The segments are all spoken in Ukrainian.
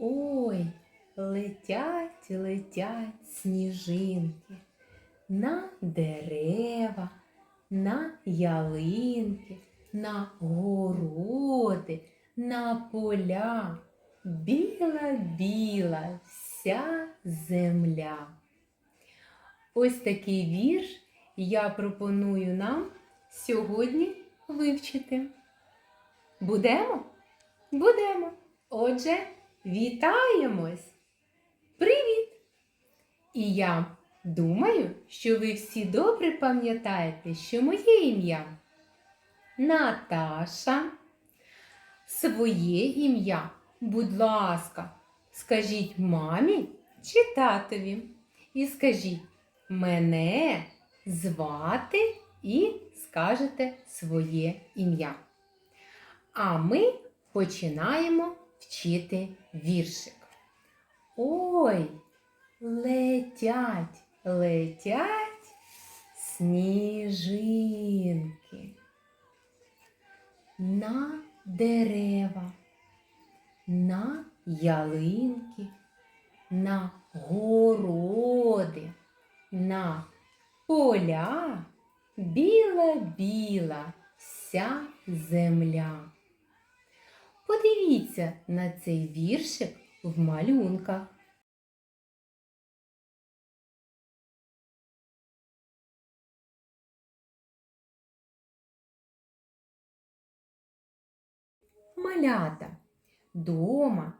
Ой, летять, летять сніжинки на дерева, на ялинки, на городи, на поля. Біла, біла вся земля. Ось такий вірш я пропоную нам сьогодні вивчити. Будемо? Будемо. Отже, вітаємось! Привіт! І я думаю, що ви всі добре пам'ятаєте, що моє ім'я Наташа. Своє ім'я, будь ласка, скажіть мамі чи татові. І скажіть, мене звати і скажете своє ім'я. А ми починаємо вчити віршик. Ой, летять, летять сніжинки на дерева, на ялинки, на городи, на поля біла-біла вся земля. Подивіться на цей віршик в малюнках. Малята, дома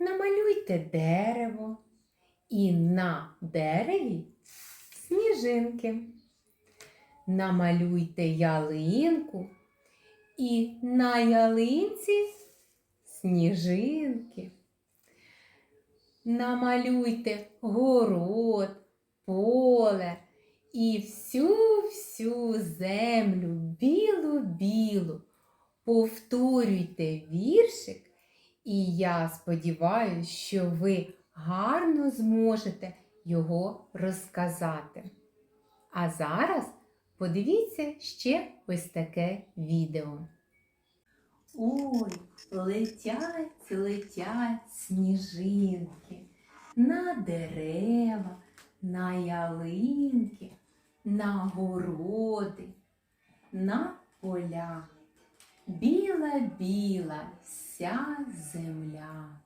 намалюйте дерево і на дереві сніжинки. Намалюйте ялинку і на ялинці сніжинки. Намалюйте город, поле і всю-всю землю білу-білу. Повторюйте віршик, і я сподіваюся, що ви гарно зможете його розказати. А зараз подивіться ще ось таке відео. Ой, летять, летять сніжинки на дерева, на ялинки, на городи, на поля. Біла, біла вся земля.